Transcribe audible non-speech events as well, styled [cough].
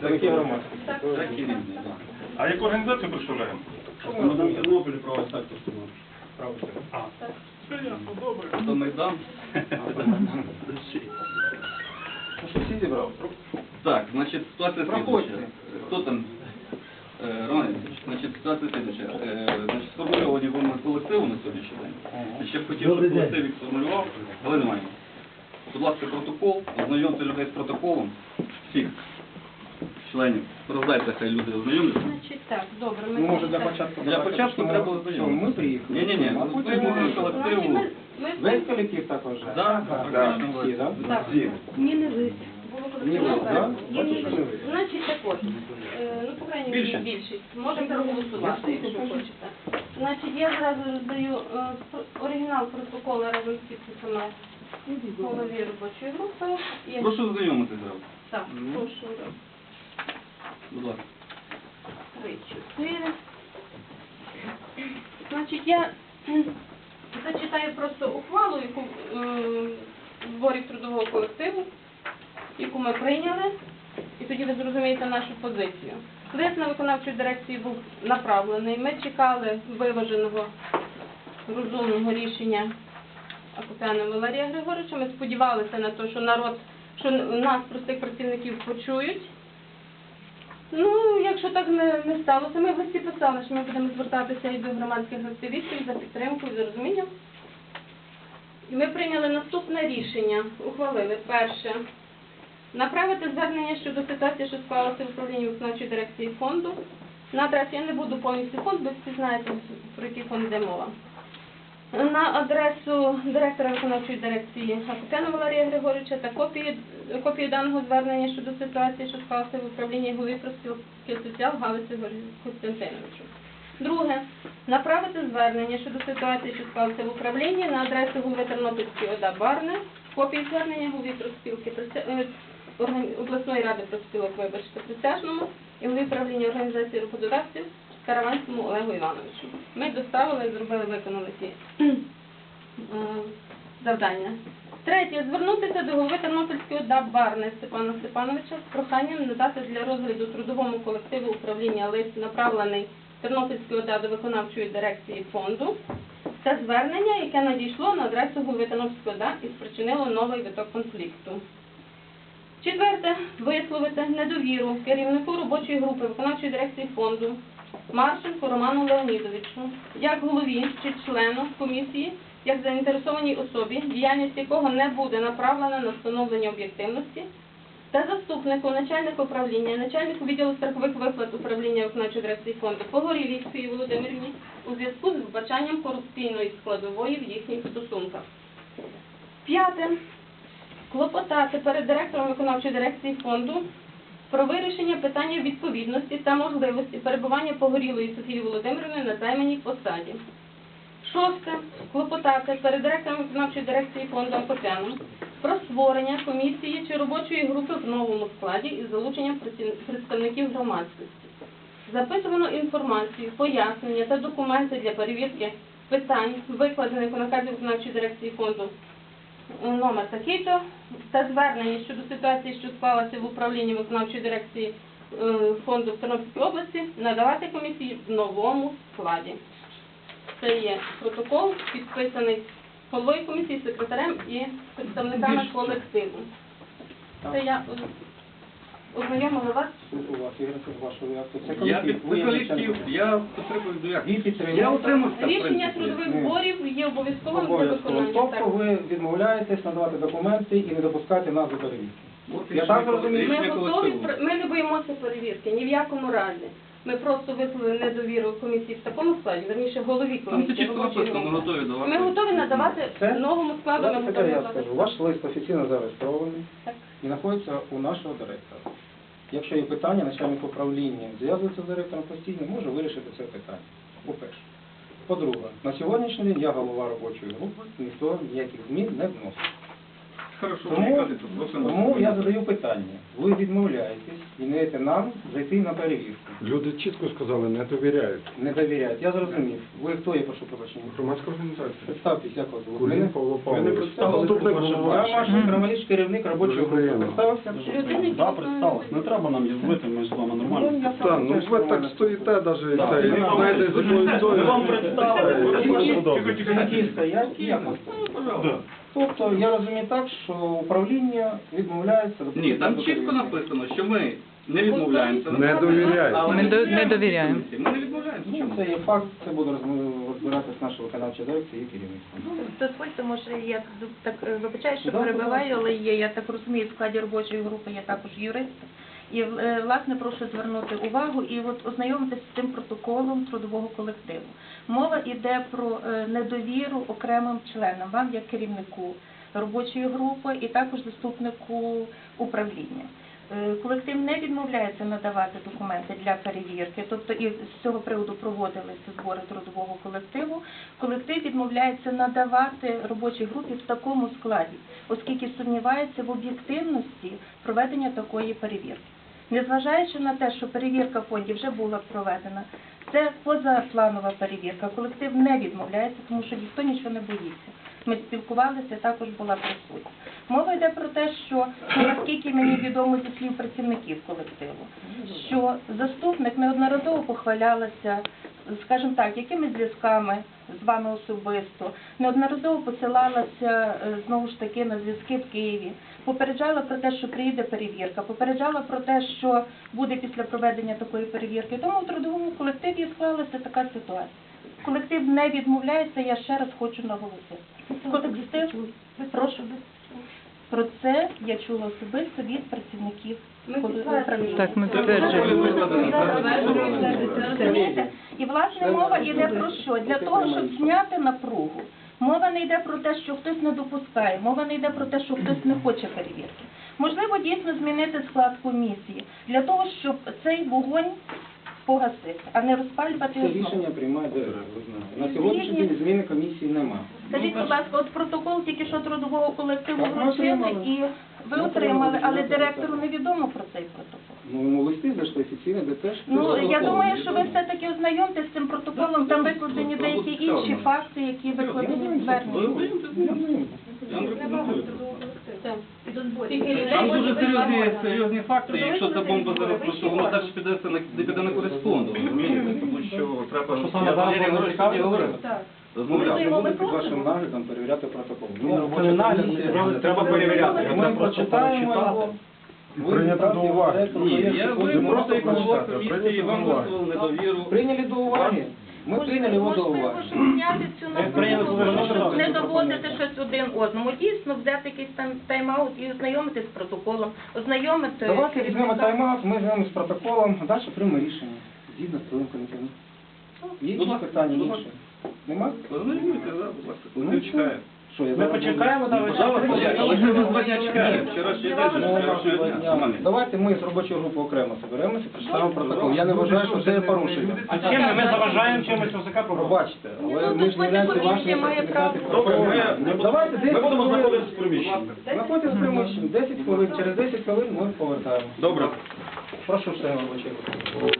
Такі громадські. Такі різні, так. А яку організацію представляємо? В Тернополі право. А, все ясно, добре. То Майдан. Ну що, всі зібрали? Так, значить, ситуація слідуюча. Хто там? Е, Роман значить, ситуація слідуюча. Е, Значить, сформульовані вимоги колективу на сьогоднішній день. Ще б хотів, щоб колектив їх сформулював, але немає. Будь ласка, протокол, ознайомте людей з протоколом, всіх членів. Роздайте, хай люди ознайомляться. Значить так, добре. ми Ну, може, для так. початку... Для початку треба ознайомитися. Ми приїхали. Ні-ні-ні, А з потім ми- колективу. Ми, ми Весь колектив також? Да, Так, практично всі, так? Так. Всі. Ні, не ви. Було ви, колективно, да? так? Ні, ні, ви? Значить, так от, е, ну, по крайній мірі, Більшість. більшість. Можемо проголосувати, якщо хочете. Значить, я зразу роздаю е, оригінал протоколу разом з підписами голові робочої групи. І... Прошу ознайомитися зразу. Так, прошу. Будь ласка. Три, чотири. Значить, я м, зачитаю просто ухвалу, яку е, зборів трудового колективу, яку ми прийняли, і тоді ви зрозумієте нашу позицію. Лист на виконавчу дирекцію був направлений. Ми чекали виваженого розумного рішення Акопяна Валерія Григоровича. Ми сподівалися на те, що народ, що нас, простих працівників, почують. Ну, якщо так не, не сталося, ми в листі писали, що ми будемо звертатися і до громадських активістів за підтримкою, за розумінням. І ми прийняли наступне рішення, ухвалили. Перше, направити звернення щодо ситуації, що склалася в управлінні виконавчої дирекції фонду. На адресу я не буду повністю фонд, бо всі знаєте, про який фонд йде мова. На адресу директора виконавчої дирекції Акопяна Валерія Григоровича та копії, копію даного звернення щодо ситуації, що склалася в управлінні голови профспілки соціал Галиці Костянтиновичу. Друге, направити звернення щодо ситуації, що склалася в управлінні на адресу голови Тернопільської ОДА Барни, копії звернення голови профспілки е, обласної ради профспілок, вибачте, присяжному і голові правління організації роботодавців Караванському Олегу Івановичу. Ми доставили, зробили, виконали ті [clears throat] е, завдання. Третє. Звернутися до голови Тернопільської ОДА Барни Степана Степановича з проханням надати для розгляду трудовому колективу управління лист, направлений Тернопільської ОДА до виконавчої дирекції фонду. Це звернення, яке надійшло на адресу голови Тернопільської ОДА і спричинило новий виток конфлікту. Четверте. Висловити недовіру керівнику робочої групи виконавчої дирекції фонду Марченко Роману Леонідовичу, як голові чи члену комісії, як заінтересованій особі, діяльність якого не буде направлена на встановлення об'єктивності, та заступнику начальника управління, начальнику відділу страхових виплат управління виконавчої дирекції фонду Погорілій Софії Володимирівні у зв'язку з вбачанням корупційної складової в їхніх стосунках. П'яте. Клопотати перед директором виконавчої дирекції фонду про вирішення питання відповідності та можливості перебування погорілої Софії Володимирівни на займаній посаді. Шосте. Клопотати перед директором виконавчої дирекції фонду Акопяном про створення комісії чи робочої групи в новому складі із залученням представників громадськості. Запитувано інформацію, пояснення та документи для перевірки питань, викладених у наказі виконавчої дирекції фонду номер такий-то, та звернення щодо ситуації, що склалася в управлінні виконавчої дирекції е, фонду в Тернопільській області, надавати комісії в новому складі. Це є протокол, підписаний головою комісії, секретарем і представниками колективу. Це я ознайомила вас. У вас, це вашу реакцію. Це Я колектив. під Ви колектив, я потребую до як. Я утримався, в Рішення принципі. трудових Ні. зборів є обов'язковим для Обов'язково. виконання. Тобто Так. ви відмовляєтесь надавати документи і не допускати нас до перевірки. От Я рішення так розумію. Ми готові, пр- ми не боїмося перевірки, ні в якому разі. Ми просто висловили недовіру комісії в такому складі, верніше голові Там це комісії. робочої написано, ми групи. готові давати. Ми готові надавати Це- новому складу, ми Давайте готові тепер я надавати. скажу. Ваш лист офіційно зареєстрований Так. і знаходиться у нашого директора. Якщо є питання, начальник управління зв'язується з директором постійно, може вирішити це питання. По-перше. По-друге, на сьогоднішній день я голова робочої групи, ніхто ніяких змін не вносить. Хорошо, Тому, тому я задаю питання. Ви відмовляєтесь і не даєте нам зайти на перевірку. Люди чітко сказали, не довіряють. Не довіряють. Я зрозумів. Ви хто, я прошу пробачення? Громадська організація. Представтесь, як вас звуть? Курін Мене- Павло Павлович. Заступник Я. Маша Крамаліч, керівник робочої групи. приємно. Представився? Людина, Да. Не треба нам їздити, ми з вами нормально. Ну, я Так, сам ну теж ви так нормально. стоїте, навіть це, ми вам- знаєте, з якою Ми вам тою. представили. Це дуже подобається. Які стоять, і як вас Пожалуйста. Тобто я розумію так, що управління відмовляється Ні, там чітко написано, що ми не відмовляємося. Не довіряємо. Але Ми не до- не довіряємо довіряємо. Ми не відмовляємося. Ну, Чому? це є факт, це буде розм- розбиратися наша виконавча дирекція і керівництво. Дозвольте, може, я так е, вибачаю, що Да, перебиваю, але є, я так розумію, в складі робочої групи я також юрист. І е, власне прошу звернути увагу і от ознайомитися з цим протоколом трудового колективу. Мова йде про е, недовіру окремим членам, вам як керівнику робочої групи і також заступнику управління. Е, Колектив не відмовляється надавати документи для перевірки, тобто і з цього приводу проводилися збори трудового колективу. Колектив відмовляється надавати робочій групі в такому складі, оскільки сумнівається в об'єктивності проведення такої перевірки. Незважаючи на те, що перевірка фондів вже була проведена, це позапланова перевірка. Колектив не відмовляється, тому що ніхто нічого не боїться. Ми спілкувалися, також була присутня. Мова йде про те, що наскільки мені відомо зі слів працівників колективу, що заступник неодноразово похвалялася, скажімо так, якимись зв'язками з вами особисто, неодноразово посилалася е, знову ж таки на зв'язки в Києві, попереджала про те, що приїде перевірка, попереджала про те, що буде після проведення такої перевірки. Тому в трудовому колективі склалася така ситуація. Колектив не відмовляється, я ще раз хочу наголосити. Колектив, прошу. Про це я чула особисто від працівників Ми управління. Так, ми підтверджуємо. Розумієте? І власне мова йде про що? Для того, щоб зняти напругу. Мова не йде про те, що хтось не допускає, мова не йде про те, що хтось не хоче перевірки. Можливо, дійсно змінити склад комісії для того, щоб цей вогонь погасити, а не розпалювати Це рішення приймає директор. На сьогоднішній день зміни комісії нема. Скажіть, будь ласка, от протокол тільки що трудового колективу Так, ми вручили, отримали. і ви Ми отримали, але отримали. директору невідомо про цей протокол. Ну, йому листи зайшли офіційно, де теж... Ну, я думаю, що ви все-таки ознайомтесь з цим протоколом, там викладені деякі інші факти, які викладені в зверненні. Я вам рекомендую. Там дуже серйозні, серйозні факти, якщо ця бомба зараз просто, воно далі піде на, не піде на користь фонду, розумієте? Тому що треба... Що саме зараз вам Розмовляв. Ми будемо під вашим наглядом перевіряти протокол. Ну, Це не нагляд, треба перевіряти. Ми прочитаємо його. Прийняти до уваги. Ні, я ви просто як голова комісії, вам висловили недовіру. Прийняли до уваги. Ми прийняли його до Можливо, щоб зняти цю напругу, щоб не доводити щось один одному. Дійсно, взяти якийсь там тайм-аут і ознайомитись з протоколом, ознайомити Давайте візьмемо тайм-аут, ми візьмемо з протоколом, а далі приймемо рішення. Згідно з твоїм комітетом. Є якісь питання інші? Нема? Ознайомуйте, так, будь ласка, Вони не чекає. Що, я Ми зараз почекаємо, да, ви Пожалуйста, чекаєте. але це ми два дня чекаємо. День, Ну, два дня. Нормально. Давайте ми з робочої групи окремо зберемося, прочитаємо протокол. Я не вважаю, що це є порушення. А чим ми, ми заважаємо чимось ОСК програму? Пробачте, але ну, ми ж не являємося комісія вашими працівниками. Добре, ми- Ну, Давайте 10 Ми будемо хвилин. знаходитися в приміщенні. Знаходьтесь в приміщенні, 10 хвилин, через 10 хвилин ми повертаємо. Добре. Прошу член робочої групи.